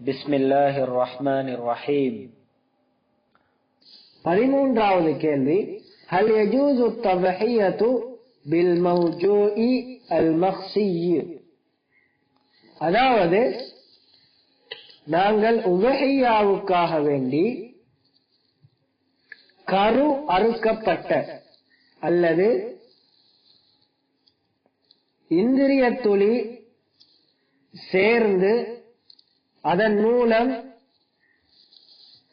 بسم الله الرحمن الرحيم பதிமூன்றாவது கேள்வி ஹல் யஜூசு தவஹியத்து பில் மௌஜூஇ அல் மக்சிய் அதாவது நாங்கள் உபஹியாவுக்காக வேண்டி கரு அறுக்கப்பட்ட அல்லது இந்திரிய துளி சேர்ந்து அதன் மூலம்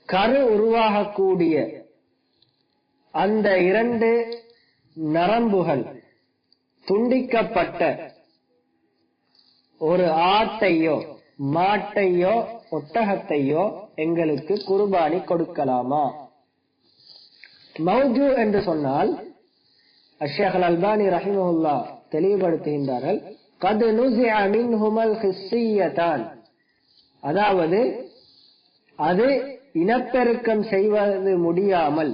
கரு உருவாகக்கூடிய அந்த இரண்டு நரம்புகள் துண்டிக்கப்பட்ட ஒரு ஆட்டையோ மாட்டையோ ஒட்டகத்தையோ எங்களுக்கு குர்பானி கொடுக்கலாமா? மௌஜு என்று சொன்னால் அஷேக் அல்பானி ரஹிமஹுல்லா தெளிவுபடுத்துகின்றார்கள் கது நுசிஅ மின்ஹுமல் ஹிஸ்ஸியதான் அதாவது அது இனப்பெருக்கம் செய்வது முடியாமல்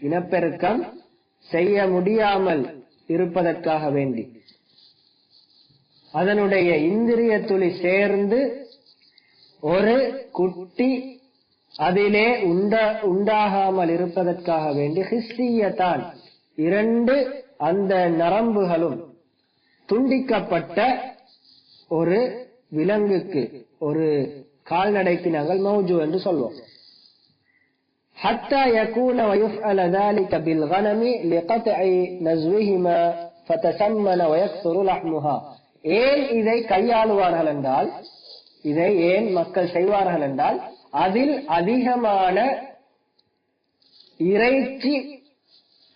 இனப்பெருக்கம் செய்ய முடியாமல் இருப்பதற்காக வேண்டி. அதனுடைய இந்திரிய துளி சேர்ந்து ஒரு குட்டி அதிலே உண்ட உண்டாகாமல் இருப்பதற்காக வேண்டி ஹிஸ்ஸியத்தான் இரண்டு அந்த நரம்புகளும் துண்டிக்கப்பட்ட ஒரு விலங்குக்கு ஒரு கால்நடைக்கு நாங்கள் மௌஜு என்று சொல்வோம் حتى يكون ويفعل ذلك بالغنم لقطع نزوهما فتسمن ويكثر لحمها ஏன் இதை கையாளுவார்கள் என்றால் இதை ஏன் மக்கள் செய்வார்கள் என்றால் அதில் அதிகமான இறைச்சி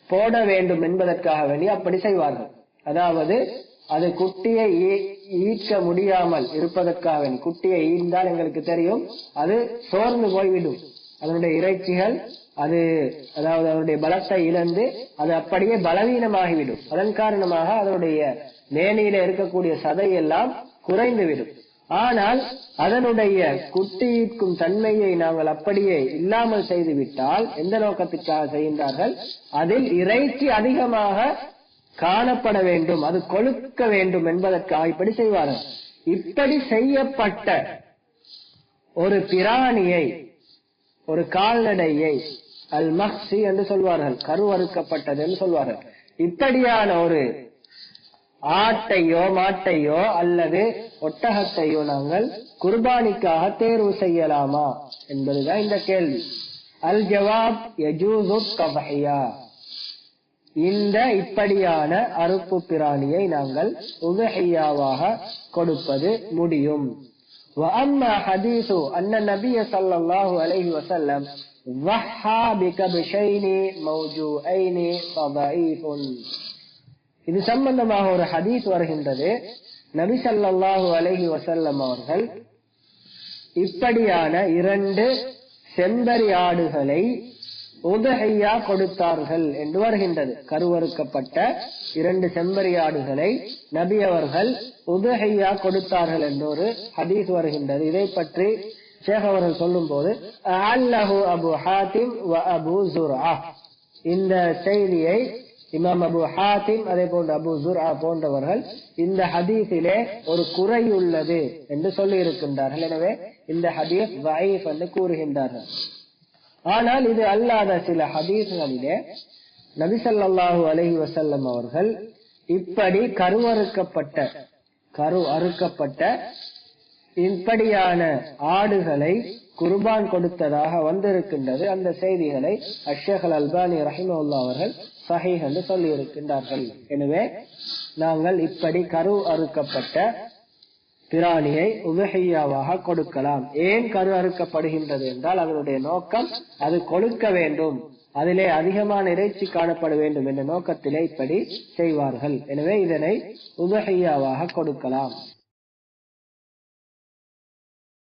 போட வேண்டும் என்பதற்காக வேண்டி அப்படி செய்வார்கள் அதாவது அது குட்டியை ஈர்க்க முடியாமல் இருப்பதற்காக குட்டியை ஈர்ந்தால் எங்களுக்கு தெரியும். அது சோர்ந்து போய்விடும். அதனுடைய இறைச்சிகள் அது அதாவது அதனுடைய பலத்தை இழந்து அது அப்படியே பலவீனமாகிவிடும். அதன் காரணமாக அதனுடைய மேனியில இருக்கக்கூடிய சதை எல்லாம் குறைந்துவிடும். ஆனால் அதனுடைய குட்டியிற்கும் தன்மையை நாங்கள் அப்படியே இல்லாமல் செய்துவிட்டால் எந்த நோக்கத்திற்காக செய்கின்றார்கள்? அதில் இறைச்சி அதிகமாக காணப்பட வேண்டும் அது கொழுக்க வேண்டும் என்பதற்காக இப்படி செய்வார்கள். இப்படி செய்யப்பட்ட ஒரு பிராணியை ஒரு கால்நடையை அல் மஹ்சி என்று சொல்வார்கள் கருவறுக்கப்பட்டது என்று சொல்வார்கள். இப்படியான ஒரு ஆட்டையோ மாட்டையோ அல்லது ஒட்டகத்தையோ நாங்கள் குர்பானிக்காக தேர்வு செய்யலாமா? என்பதுதான் இந்த கேள்வி. அல் ஜவாப் யஜூசு இந்த இப்படியான அறுப்பு பிராணியை நாங்கள் உபஹியாவாக கொடுப்பது முடியும் وأما حديث أن النبي صلى الله عليه وسلم ضحى بكبشين موجوعين فضعيف இது சம்பந்தமாக ஒரு ஹதீஸ் வருகின்றது நபி சல்லாஹூ அலஹி வசல்லம் அவர்கள் இப்படியான இரண்டு செம்பரி ஆடுகளை உதகையா கொடுத்தார்கள் என்று வருகின்றது. கருவறுக்கப்பட்ட இரண்டு செம்பரியாடுகளை நபி அவர்கள் உதகையா கொடுத்தார்கள் என்று ஹதீஸ் வருகின்றது. இதை பற்றி ஷேக் அவர்கள் சொல்லும் போது அல்லஹு அபு ஹாத்திம் அபு ஜுர்ஆ. இந்த செய்தியை இமாம் அபு ஹாத்திம் அதே போன்ற அபு ஜுர்ஆ போன்றவர்கள் இந்த ஹதீஸிலே ஒரு குறை உள்ளது என்று சொல்லி இருக்கின்றார்கள் எனவே இந்த ஹதீஸ் வைஃப் என்று கூறுகின்றார்கள். ஆனால் இது அல்லாத சில ஹதீஸ்களிலே நபிசல்லாஹூ அலஹி வசல்லம் அவர்கள் இப்படி கருவறுக்கப்பட்ட கரு அறுக்கப்பட்ட இப்படியான ஆடுகளை குர்பான் கொடுத்ததாக வந்திருக்கின்றது. அந்த செய்திகளை அஷேகல் அல்பானி ரஹிமுல்லா அவர்கள் சஹீஹ் என்று சொல்லி இருக்கின்றார்கள் எனவே நாங்கள் இப்படி கரு அறுக்கப்பட்ட பிராணியை உபஹையாவாக கொடுக்கலாம். ஏன் கரு அறுக்கப்படுகின்றது என்றால் அதனுடைய நோக்கம் அது கொழுக்க வேண்டும். அதிலே அதிகமான இறைச்சி காணப்பட வேண்டும் என்ற நோக்கத்திலே இப்படி செய்வார்கள். எனவே இதனை உபஹையாவாக கொடுக்கலாம்.